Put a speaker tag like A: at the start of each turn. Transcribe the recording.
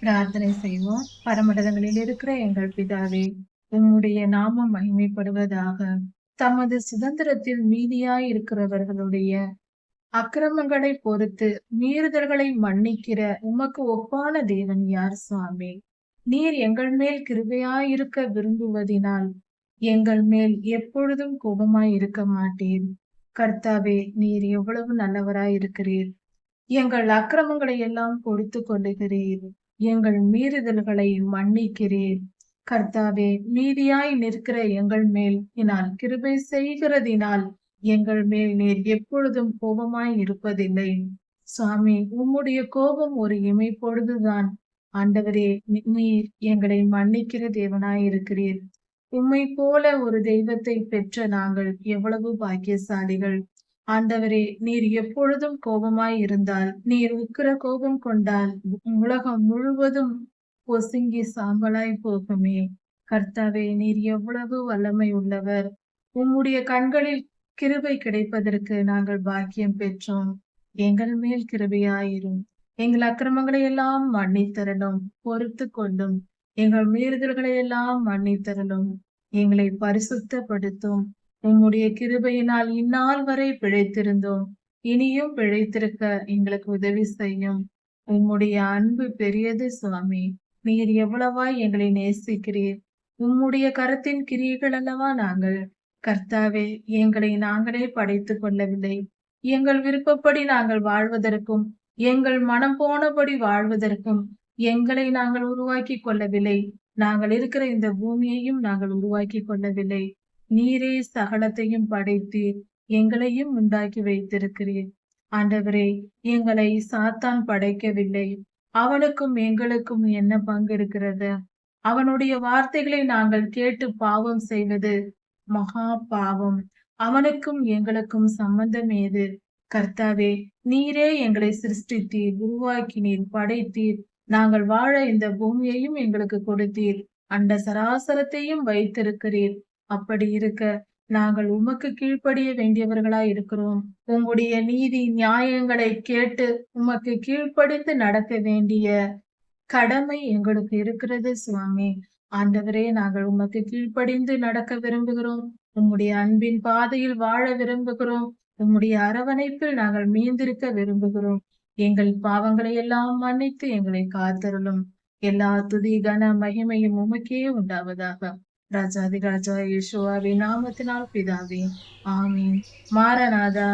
A: பிரார்த்தனை செய்வோம். பரமடதங்களில் இருக்கிற எங்கள் பிதாவே உம்முடைய நாமம் மகிமைப்படுவதாக. தமது சுதந்திரத்தில் மீதியாய் இருக்கிறவர்களுடைய அக்கிரமங்களை பொறுத்து மீறுதல்களை மன்னிக்கிற உமக்கு ஒப்பான தேவன் யார் சுவாமி? நீர் எங்கள் மேல் கிருபையாயிருக்க விரும்புவதினால் எங்கள் மேல் எப்பொழுதும் கோபமாய் இருக்க மாட்டீர். கர்த்தாவே நீர் எவ்வளவு நல்லவராய் இருக்கிறீர் எங்கள் அக்கிரமங்களை எல்லாம் கொடுத்து கொள்ளுகிறீர் எங்கள் மீறுதல்களை மன்னிக்கிறீர். கர்த்தாவே மீதியாய் நிற்கிற எங்கள் மேல் இனால் கிருபை செய்கிறதினால் எங்கள் மேல் நீர் எப்பொழுதும் கோபமாய் இருப்பதில்லை. சுவாமி உம்முடைய கோபம் ஒரு இமை பொழுதுதான். ஆண்டவரே நீர் எங்களை மன்னிக்கிற தேவனாய் இருக்கிறீர். உம்மை போல ஒரு தெய்வத்தை பெற்ற நாங்கள் எவ்வளவு பாக்கியசாலிகள். ஆண்டவரே நீர் எப்பொழுதும் கோபமாய் இருந்தால் நீர் உக்கிர கோபம் கொண்டால் உலகம் முழுவதும் பொசுங்கி சாம்பலாய் போகுமே. கர்த்தாவே நீர் எவ்வளவு வல்லமை உள்ளவர். உம்முடைய கண்களில் கிருபை கிடைப்பதற்கு நாங்கள் பாக்கியம் பெற்றோம். எங்கள் மேல் கிருபையாயிரும். எங்கள் அக்கிரமங்களை எல்லாம் மன்னித்தரலும் பொறுத்து கொள்ளும். எங்கள் மீறுதல்களை எல்லாம் மன்னித்தரலும். எங்களை பரிசுத்தப்படுத்தும். உம்முடைய கிருபையினால் இந்நாள் வரை பிழைத்திருந்தோம். இனியும் பிழைத்திருக்க எங்களுக்கு உதவி செய்யும். உம்முடைய அன்பு பெரியது சுவாமி. நீர் எவ்வளவாய் எங்களை நேசிக்கிறீர். உம்முடைய கரத்தின் கிரியைகள் அல்லவா நாங்கள்? கர்த்தாவே எங்களை நாங்களே படைத்துக் கொள்ளவில்லை. எங்கள் விருப்பப்படி நாங்கள் வாழ்வதற்கும் எங்கள் மனம் போனபடி வாழ்வதற்கும் எங்களை நாங்கள் உருவாக்கி கொள்ளவில்லை. நாங்கள் இருக்கிற இந்த பூமியையும் நாங்கள் உருவாக்கி கொள்ளவில்லை. நீரே சகலத்தையும் படைத்தீர் எங்களையும் உண்டாக்கி வைத்திருக்கிறீர். ஆண்டவரே எங்களை சாத்தான் படைக்கவில்லை. அவனுக்கும் எங்களுக்கும் என்ன பங்கு இருக்கிறது அவனுடைய வார்த்தைகளை நாங்கள் கேட்டு பாவம் செய்வது மகா பாவம். அவனுக்கும் எங்களுக்கும் சம்பந்தம் ஏது? கர்த்தாவே நீரே எங்களை சிருஷ்டித்தீர் உருவாக்கினீர் படைத்தீர். நாங்கள் வாழ இந்த பூமியையும் எங்களுக்கு கொடுத்தீர். அண்ட சராசரத்தையும் வைத்திருக்கிறீர். அப்படி இருக்க நாங்கள் உமக்கு கீழ்ப்படிய வேண்டியவர்களா இருக்கிறோம். உங்களுடைய நீதி நியாயங்களை கேட்டு உமக்கு கீழ்ப்படித்து நடக்க வேண்டிய கடமை எங்களுக்கு இருக்கிறது சுவாமி. ஆண்டவரே நாங்கள் உமக்கு கீழ்ப்படிந்து நடக்க விரும்புகிறோம். உம்முடைய அன்பின் பாதையில் வாழ விரும்புகிறோம். உம்முடைய அரவணைப்பில் நாங்கள் மீந்திருக்க விரும்புகிறோம். எங்கள் பாவங்களை எல்லாம் மன்னித்து எங்களை காத்தருளும். எல்லா துதி கன மகிமையும் உமக்கே உண்டாவதாக. ராஜாதி ராஜா யேசுவாவின் நாமத்தினால் பிதாவே. ஆமீன். மாரநாதா